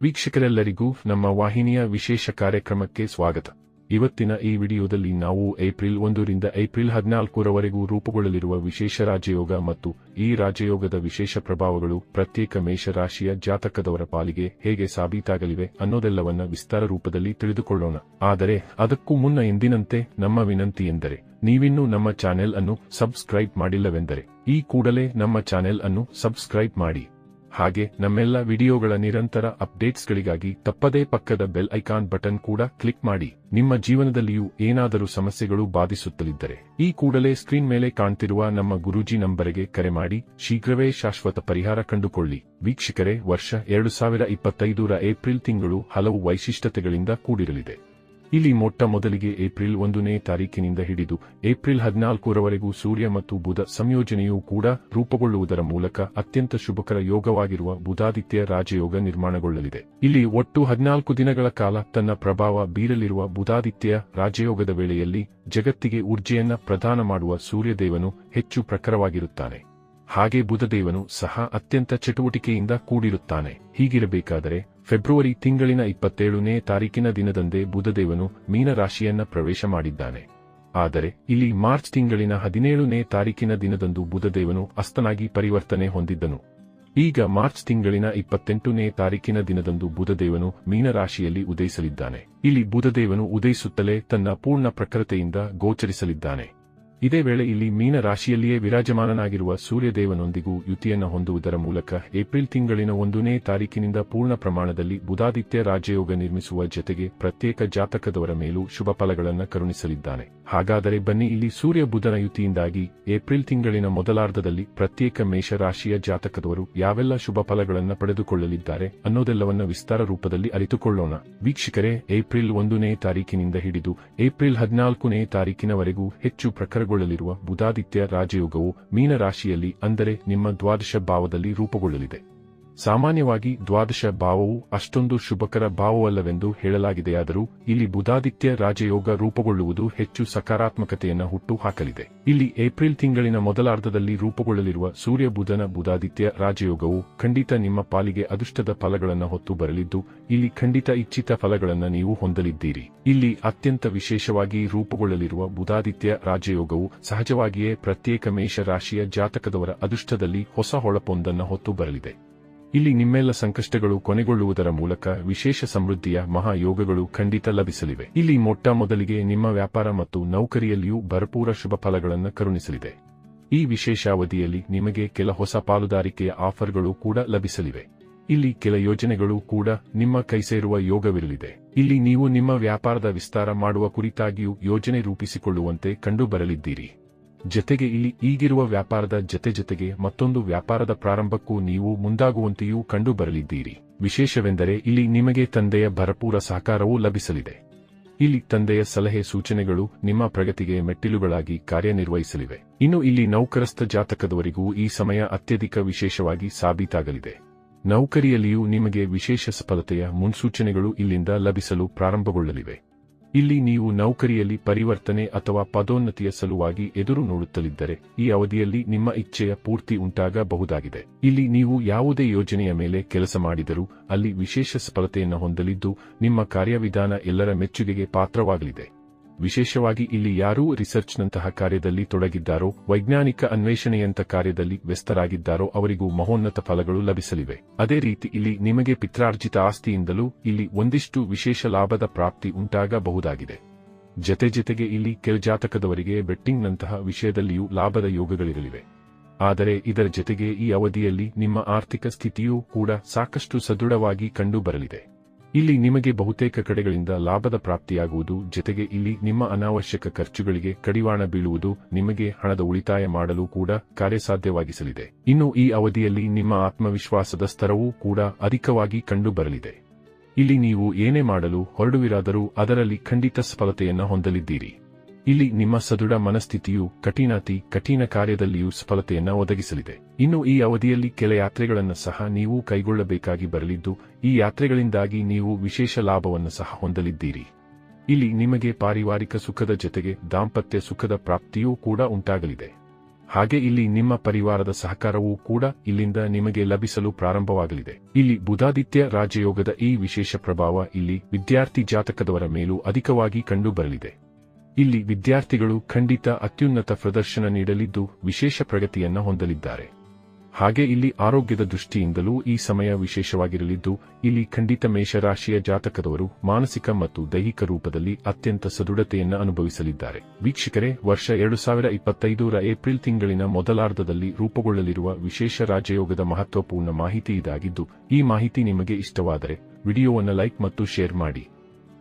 ವೀಕ್ಷಕರೆಲ್ಲರಿಗೂ ನಮ್ಮ ವಾಹಿನಿಯ ವಿಶೇಷ ಕಾರ್ಯಕ್ರಮಕ್ಕೆ ಸ್ವಾಗತ. ಇವತ್ತಿನ ಈ ವಿಡಿಯೋದಲ್ಲಿ ನಾವು ಏಪ್ರಿಲ್ ಒಂದರಿಂದ ಏಪ್ರಿಲ್ ಹದಿನಾಲ್ಕರವರೆಗೂ ರೂಪುಗೊಳ್ಳಲಿರುವ ವಿಶೇಷ ರಾಜಯೋಗ ಮತ್ತು ಈ ರಾಜಯೋಗದ ವಿಶೇಷ ಪ್ರಭಾವಗಳು ಪ್ರತ್ಯೇಕ ಮೇಷರಾಶಿಯ ಜಾತಕದವರ ಪಾಲಿಗೆ ಹೇಗೆ ಸಾಬೀತಾಗಲಿವೆ ಅನ್ನೋದೆಲ್ಲವನ್ನ ವಿಸ್ತಾರ ರೂಪದಲ್ಲಿ ತಿಳಿದುಕೊಳ್ಳೋಣ. ಆದರೆ ಅದಕ್ಕೂ ಮುನ್ನ ಎಂದಿನಂತೆ ನಮ್ಮ ವಿನಂತಿ ಎಂದರೆ, ನೀವಿನ್ನೂ ನಮ್ಮ ಚಾನೆಲ್ ಅನ್ನು ಸಬ್ಸ್ಕ್ರೈಬ್ ಮಾಡಿಲ್ಲವೆಂದರೆ, ಈ ಕೂಡಲೇ ನಮ್ಮ ಚಾನೆಲ್ ಅನ್ನು ಸಬ್ಸ್ಕ್ರೈಬ್ ಮಾಡಿ. ಹಾಗೆ ನಮ್ಮೆಲ್ಲ ವಿಡಿಯೋಗಳ ನಿರಂತರ ಅಪ್ಡೇಟ್ಸ್ಗಳಿಗಾಗಿ ತಪ್ಪದೇ ಪಕ್ಕದ ಬೆಲ್ ಐಕಾನ್ ಬಟನ್ ಕೂಡ ಕ್ಲಿಕ್ ಮಾಡಿ. ನಿಮ್ಮ ಜೀವನದಲ್ಲಿಯೂ ಏನಾದರೂ ಸಮಸ್ಯೆಗಳು ಬಾಧಿಸುತ್ತಲಿದ್ದರೆ ಈ ಕೂಡಲೇ ಸ್ಕ್ರೀನ್ ಮೇಲೆ ಕಾಣ್ತಿರುವ ನಮ್ಮ ಗುರೂಜಿ ನಂಬರಿಗೆ ಕರೆ ಮಾಡಿ. ಶೀಘ್ರವೇ ಶಾಶ್ವತ ಪರಿಹಾರ ಕಂಡುಕೊಳ್ಳಿ. ವೀಕ್ಷಕರೇ, ವರ್ಷ ಎರಡು ಸಾವಿರ ಇಪ್ಪತ್ತೈದರ ಏಪ್ರಿಲ್ ತಿಂಗಳು ಹಲವು ವೈಶಿಷ್ಟ್ಯತೆಗಳಿಂದ ಕೂಡಿರಲಿದೆ. ಇಲ್ಲಿ ಮೊಟ್ಟ ಮೊದಲಿಗೆ ಏಪ್ರಿಲ್ ಒಂದನೇ ತಾರೀಕಿನಿಂದ ಹಿಡಿದು ಏಪ್ರಿಲ್ ಹದಿನಾಲ್ಕರವರೆಗೂ ಸೂರ್ಯ ಮತ್ತು ಬುಧ ಸಂಯೋಜನೆಯೂ ಕೂಡ ರೂಪುಗೊಳ್ಳುವುದರ ಮೂಲಕ ಅತ್ಯಂತ ಶುಭಕರ ಯೋಗವಾಗಿರುವ ಬುಧಾದಿತ್ಯ ರಾಜಯೋಗ ನಿರ್ಮಾಣಗೊಳ್ಳಲಿದೆ. ಇಲ್ಲಿ ಒಟ್ಟು ಹದಿನಾಲ್ಕು ದಿನಗಳ ಕಾಲ ತನ್ನ ಪ್ರಭಾವ ಬೀರಲಿರುವ ಬುಧಾದಿತ್ಯ ರಾಜಯೋಗದ ವೇಳೆಯಲ್ಲಿ ಜಗತ್ತಿಗೆ ಊರ್ಜೆಯನ್ನ ಪ್ರದಾನ ಮಾಡುವ ಸೂರ್ಯದೇವನು ಹೆಚ್ಚು ಪ್ರಖರವಾಗಿರುತ್ತಾನೆ. ಹಾಗೆ ಬುಧದೇವನು ಸಹ ಅತ್ಯಂತ ಚಟುವಟಿಕೆಯಿಂದ ಕೂಡಿರುತ್ತಾನೆ. ಹೀಗಿರಬೇಕಾದರೆ ಫೆಬ್ರವರಿ ತಿಂಗಳಿನ ಇಪ್ಪತ್ತೇಳನೇ ತಾರೀಕಿನ ದಿನದಂದೇ ಬುಧದೇವನು ಮೀನರಾಶಿಯನ್ನ ಪ್ರವೇಶ ಮಾಡಿದ್ದಾನೆ. ಆದರೆ, ಇಲ್ಲಿ ಮಾರ್ಚ್ ತಿಂಗಳಿನ ಹದಿನೇಳನೇ ತಾರೀಕಿನ ದಿನದಂದು ಬುಧದೇವನು ಅಸ್ತನಾಗಿ ಪರಿವರ್ತನೆ ಹೊಂದಿದ್ದನು. ಈಗ ಮಾರ್ಚ್ ತಿಂಗಳಿನ ಇಪ್ಪತ್ತೆಂಟನೇ ತಾರೀಕಿನ ದಿನದಂದು ಬುಧದೇವನು ಮೀನರಾಶಿಯಲ್ಲಿ ಉದಯಿಸಲಿದ್ದಾನೆ. ಇಲ್ಲಿ ಬುಧದೇವನು ಉದಯಿಸುತ್ತಲೇ ತನ್ನ ಪೂರ್ಣ ಪ್ರಖರತೆಯಿಂದ ಗೋಚರಿಸಲಿದ್ದಾನೆ. ಇದೇ ವೇಳೆ ಇಲ್ಲಿ ಮೀನ ರಾಶಿಯಲ್ಲಿಯೇ ವಿರಾಜಮಾನನಾಗಿರುವ ಸೂರ್ಯದೇವನೊಂದಿಗೂ ಯುತಿಯನ್ನು ಹೊಂದುವುದರ ಮೂಲಕ ಏಪ್ರಿಲ್ ತಿಂಗಳಿನ ಒಂದನೇ ತಾರೀಕಿನಿಂದ ಪೂರ್ಣ ಪ್ರಮಾಣದಲ್ಲಿ ಬುಧಾದಿತ್ಯ ರಾಜಯೋಗ ನಿರ್ಮಿಸುವ ಜತೆಗೆ ಪ್ರತ್ಯೇಕ ಜಾತಕದವರ ಮೇಲೂ ಶುಭ ಫಲಗಳನ್ನು ಕರುಣಿಸಲಿದ್ದಾನೆ. ಹಾಗಾದರೆ ಬನ್ನಿ ಇಲ್ಲಿ ಸೂರ್ಯ ಬುಧನ ಯುತಿಯಿಂದಾಗಿ ಏಪ್ರಿಲ್ ತಿಂಗಳಿನ ಮೊದಲಾರ್ಧದಲ್ಲಿ ಪ್ರತ್ಯೇಕ ಮೇಷರಾಶಿಯ ಜಾತಕದವರು ಯಾವೆಲ್ಲ ಶುಭ ಫಲಗಳನ್ನು ಪಡೆದುಕೊಳ್ಳಲಿದ್ದಾರೆ ಅನ್ನೋದೆಲ್ಲವನ್ನ ವಿಸ್ತಾರ ರೂಪದಲ್ಲಿ ಅರಿತುಕೊಳ್ಳೋಣ. ವೀಕ್ಷಕರೇ, ಏಪ್ರಿಲ್ ಒಂದನೇ ತಾರೀಕಿನಿಂದ ಹಿಡಿದು ಏಪ್ರಿಲ್ ಹದಿನಾಲ್ಕನೇ ತಾರೀಕಿನವರೆಗೂ ಹೆಚ್ಚು ಪ್ರಖರಗೊಳ್ಳಲಿರುವ ಬುಧಾದಿತ್ಯ ರಾಜಯೋಗವು ಮೀನರಾಶಿಯಲ್ಲಿ ಅಂದರೆ ನಿಮ್ಮ ದ್ವಾದಶ ಭಾವದಲ್ಲಿ ರೂಪುಗೊಳ್ಳಲಿದೆ. ಸಾಮಾನ್ಯವಾಗಿ ದ್ವಾದಶ ಭಾವವು ಅಷ್ಟೊಂದು ಶುಭಕರ ಭಾವವಲ್ಲವೆಂದು ಹೇಳಲಾಗಿದೆಯಾದರೂ ಇಲ್ಲಿ ಬುಧಾದಿತ್ಯ ರಾಜಯೋಗ ರೂಪುಗೊಳ್ಳುವುದು ಹೆಚ್ಚು ಸಕಾರಾತ್ಮಕತೆಯನ್ನು ಹುಟ್ಟು ಹಾಕಲಿದೆ ಇಲ್ಲಿ ಏಪ್ರಿಲ್ ತಿಂಗಳಿನ ಮೊದಲಾರ್ಧದಲ್ಲಿ ರೂಪುಗೊಳ್ಳಲಿರುವ ಸೂರ್ಯ ಬುಧನ ಬುಧಾದಿತ್ಯ ರಾಜಯೋಗವು ಖಂಡಿತ ನಿಮ್ಮ ಪಾಲಿಗೆ ಅದೃಷ್ಟದ ಫಲಗಳನ್ನು ಹೊತ್ತು ಬರಲಿದ್ದು, ಇಲ್ಲಿ ಖಂಡಿತ ಇಚ್ಛಿತ ಫಲಗಳನ್ನು ನೀವು ಹೊಂದಲಿದ್ದೀರಿ. ಇಲ್ಲಿ ಅತ್ಯಂತ ವಿಶೇಷವಾಗಿ ರೂಪುಗೊಳ್ಳಲಿರುವ ಬುಧಾದಿತ್ಯ ರಾಜಯೋಗವು ಸಹಜವಾಗಿಯೇ ಪ್ರತ್ಯೇಕ ಮೇಷ ರಾಶಿಯ ಜಾತಕದವರ ಅದೃಷ್ಟದಲ್ಲಿ ಹೊಸ ಹೊಳಪೊಂದನ್ನು ಹೊತ್ತು ಬರಲಿದೆ. ಇಲ್ಲಿ ನಿಮ್ಮೆಲ್ಲ ಸಂಕಷ್ಟಗಳು ಕೊನೆಗೊಳ್ಳುವುದರ ಮೂಲಕ ವಿಶೇಷ ಸಮೃದ್ಧಿಯ ಮಹಾಯೋಗಗಳು ಖಂಡಿತ ಲಭಿಸಲಿವೆ. ಇಲ್ಲಿ ಮೊಟ್ಟ ಮೊದಲಿಗೆ ನಿಮ್ಮ ವ್ಯಾಪಾರ ಮತ್ತು ನೌಕರಿಯಲ್ಲಿಯೂ ಭರಪೂರ ಶುಭ ಫಲಗಳನ್ನು ಕರುಣಿಸಲಿದೆ. ಈ ವಿಶೇಷ ಅವಧಿಯಲ್ಲಿ ನಿಮಗೆ ಕೆಲ ಹೊಸ ಪಾಲುದಾರಿಕೆಯ ಆಫರ್ಗಳು ಕೂಡ ಲಭಿಸಲಿವೆ. ಇಲ್ಲಿ ಕೆಲ ಯೋಜನೆಗಳು ಕೂಡ ನಿಮ್ಮ ಕೈಸೇರುವ ಯೋಗವಿರಲಿದೆ. ಇಲ್ಲಿ ನೀವು ನಿಮ್ಮ ವ್ಯಾಪಾರದ ವಿಸ್ತಾರ ಮಾಡುವ ಕುರಿತಾಗಿಯೂ ಯೋಜನೆ ರೂಪಿಸಿಕೊಳ್ಳುವಂತೆ ಕಂಡುಬರಲಿದ್ದೀರಿ. ಜತೆಗೆ ಇಲ್ಲಿ ಈಗಿರುವ ವ್ಯಾಪಾರದ ಜತೆ ಜತೆಗೆ ಮತ್ತೊಂದು ವ್ಯಾಪಾರದ ಪ್ರಾರಂಭಕ್ಕೂ ನೀವು ಮುಂದಾಗುವಂತೆಯೂ ಕಂಡುಬರಲಿದ್ದೀರಿ. ವಿಶೇಷವೆಂದರೆ ಇಲ್ಲಿ ನಿಮಗೆ ತಂದೆಯ ಭರಪೂರ ಸಹಕಾರವೂ ಲಭಿಸಲಿದೆ. ಇಲ್ಲಿ ತಂದೆಯ ಸಲಹೆ ಸೂಚನೆಗಳು ನಿಮ್ಮ ಪ್ರಗತಿಗೆ ಮೆಟ್ಟಿಲುಗಳಾಗಿ ಕಾರ್ಯನಿರ್ವಹಿಸಲಿವೆ. ಇನ್ನು ಇಲ್ಲಿ ನೌಕರಸ್ಥ ಜಾತಕದವರಿಗೂ ಈ ಸಮಯ ಅತ್ಯಧಿಕ ವಿಶೇಷವಾಗಿ ಸಾಬೀತಾಗಲಿದೆ. ನೌಕರಿಯಲ್ಲಿಯೂ ನಿಮಗೆ ವಿಶೇಷ ಸಫಲತೆಯ ಮುನ್ಸೂಚನೆಗಳು ಇಲ್ಲಿಂದ ಲಭಿಸಲು ಪ್ರಾರಂಭಗೊಳ್ಳಲಿವೆ. ಇಲ್ಲಿ ನೀವು ನೌಕರಿಯಲ್ಲಿ ಪರಿವರ್ತನೆ ಅಥವಾ ಪದೋನ್ನತಿಯ ಸಲುವಾಗಿ ಎದುರು ನೋಡುತ್ತಲಿದ್ದರೆ, ಈ ಅವಧಿಯಲ್ಲಿ ನಿಮ್ಮ ಇಚ್ಛೆಯ ಪೂರ್ತಿ ಉಂಟಾಗಬಹುದಾಗಿದೆ. ಇಲ್ಲಿ ನೀವು ಯಾವುದೇ ಯೋಜನೆಯ ಮೇಲೆ ಕೆಲಸ ಮಾಡಿದರೂ, ಅಲ್ಲಿ ವಿಶೇಷ ಸಫಲತೆಯನ್ನು ಹೊಂದಲಿದ್ದು, ನಿಮ್ಮ ಕಾರ್ಯವಿಧಾನ ಎಲ್ಲರ ಮೆಚ್ಚುಗೆಗೆ ಪಾತ್ರವಾಗಲಿದೆ. ವಿಶೇಷವಾಗಿ ಇಲ್ಲಿ ಯಾರೂ ರಿಸರ್ಚ್ನಂತಹ ಕಾರ್ಯದಲ್ಲಿ ತೊಡಗಿದ್ದಾರೋ, ವೈಜ್ಞಾನಿಕ ಅನ್ವೇಷಣೆಯಂತ ಕಾರ್ಯದಲ್ಲಿ ವ್ಯಸ್ತರಾಗಿದ್ದಾರೋ ಅವರಿಗೂ ಮಹೋನ್ನತ ಫಲಗಳು ಲಭಿಸಲಿವೆ. ಅದೇ ರೀತಿ ಇಲ್ಲಿ ನಿಮಗೆ ಪಿತ್ರಾರ್ಜಿತ ಆಸ್ತಿಯಿಂದಲೂ ಇಲ್ಲಿ ಒಂದಿಷ್ಟು ವಿಶೇಷ ಲಾಭದ ಪ್ರಾಪ್ತಿ ಉಂಟಾಗಬಹುದಾಗಿದೆ. ಜತೆ ಜತೆಗೆ ಇಲ್ಲಿ ಕೆಳಜಾತಕದವರಿಗೆ ಬೆಟ್ಟಿಂಗ್ನಂತಹ ವಿಷಯದಲ್ಲಿಯೂ ಲಾಭದ ಯೋಗಗಳಿರಲಿವೆ. ಆದರೆ ಇದರ ಜತೆಗೆ ಈ ಅವಧಿಯಲ್ಲಿ ನಿಮ್ಮ ಆರ್ಥಿಕ ಸ್ಥಿತಿಯೂ ಕೂಡ ಸಾಕಷ್ಟು ಸದೃಢವಾಗಿ ಕಂಡುಬರಲಿದೆ. ಇಲ್ಲಿ ನಿಮಗೆ ಬಹುತೇಕ ಕಡೆಗಳಿಂದ ಲಾಭದ ಪ್ರಾಪ್ತಿಯಾಗುವುದು, ಜೊತೆಗೆ ಇಲ್ಲಿ ನಿಮ್ಮ ಅನಾವಶ್ಯಕ ಖರ್ಚುಗಳಿಗೆ ಕಡಿವಾಣ ಬೀಳುವುದು, ನಿಮಗೆ ಹಣದ ಉಳಿತಾಯ ಮಾಡಲು ಕೂಡ ಕಾರ್ಯಸಾಧ್ಯವಾಗಿಸಲಿದೆ. ಇನ್ನು ಈ ಅವಧಿಯಲ್ಲಿ ನಿಮ್ಮ ಆತ್ಮವಿಶ್ವಾಸದ ಸ್ತರವೂ ಕೂಡ ಅಧಿಕವಾಗಿ ಕಂಡುಬರಲಿದೆ. ಇಲ್ಲಿ ನೀವು ಏನೇ ಮಾಡಲು ಹೊರಡುವಿರಾದರೂ ಅದರಲ್ಲಿ ಖಂಡಿತ ಸಫಲತೆಯನ್ನು ಹೊಂದಲಿದ್ದೀರಿ. ಇಲ್ಲಿ ನಿಮ್ಮ ಸದೃಢ ಮನಸ್ಥಿತಿಯು ಕಠಿಣಾತಿ, ಕಠಿಣ ಕಾರ್ಯದಲ್ಲಿಯೂ ಸಫಲತೆಯನ್ನು ಒದಗಿಸಲಿದೆ. ಇನ್ನು ಈ ಅವಧಿಯಲ್ಲಿ ಕೆಲ ಯಾತ್ರೆಗಳನ್ನು ಸಹ ನೀವು ಕೈಗೊಳ್ಳಬೇಕಾಗಿ ಬರಲಿದ್ದು, ಈ ಯಾತ್ರೆಗಳಿಂದಾಗಿ ನೀವು ವಿಶೇಷ ಲಾಭವನ್ನು ಸಹ ಹೊಂದಲಿದ್ದೀರಿ. ಇಲ್ಲಿ ನಿಮಗೆ ಪಾರಿವಾರಿಕ ಸುಖದ ಜೊತೆಗೆ ದಾಂಪತ್ಯ ಸುಖದ ಪ್ರಾಪ್ತಿಯೂ ಕೂಡ ಉಂಟಾಗಲಿದೆ. ಹಾಗೆ ಇಲ್ಲಿ ನಿಮ್ಮ ಪರಿವಾರದ ಸಹಕಾರವೂ ಕೂಡ ಇಲ್ಲಿಂದ ನಿಮಗೆ ಲಭಿಸಲು ಪ್ರಾರಂಭವಾಗಲಿದೆ. ಇಲ್ಲಿ ಬುಧಾದಿತ್ಯ ರಾಜಯೋಗದ ಈ ವಿಶೇಷ ಪ್ರಭಾವ ಇಲ್ಲಿ ವಿದ್ಯಾರ್ಥಿ ಜಾತಕದವರ ಮೇಲೂ ಅಧಿಕವಾಗಿ ಕಂಡುಬರಲಿದೆ. ಇಲ್ಲಿ ವಿದ್ಯಾರ್ಥಿಗಳು ಖಂಡಿತ ಅತ್ಯುನ್ನತ ಪ್ರದರ್ಶನ ನೀಡಲಿದ್ದು ವಿಶೇಷ ಪ್ರಗತಿಯನ್ನ ಹೊಂದಲಿದ್ದಾರೆ. ಹಾಗೆ ಇಲ್ಲಿ ಆರೋಗ್ಯದ ದೃಷ್ಟಿಯಿಂದಲೂ ಈ ಸಮಯ ವಿಶೇಷವಾಗಿರಲಿದ್ದು, ಇಲ್ಲಿ ಖಂಡಿತ ಮೇಷರಾಶಿಯ ಜಾತಕದವರು ಮಾನಸಿಕ ಮತ್ತು ದೈಹಿಕ ರೂಪದಲ್ಲಿ ಅತ್ಯಂತ ಸದೃಢತೆಯನ್ನು ಅನುಭವಿಸಲಿದ್ದಾರೆ. ವೀಕ್ಷಕರೇ, ವರ್ಷ ಎರಡು ಸಾವಿರ ಇಪ್ಪತ್ತೈದರ ಏಪ್ರಿಲ್ ತಿಂಗಳಿನ ಮೊದಲಾರ್ಧದಲ್ಲಿ ರೂಪುಗೊಳ್ಳಲಿರುವ ವಿಶೇಷ ರಾಜಯೋಗದ ಮಹತ್ವಪೂರ್ಣ ಮಾಹಿತಿ ಇದಾಗಿದ್ದು, ಈ ಮಾಹಿತಿ ನಿಮಗೆ ಇಷ್ಟವಾದರೆ, ವಿಡಿಯೋವನ್ನು ಲೈಕ್ ಮತ್ತು ಶೇರ್ ಮಾಡಿ.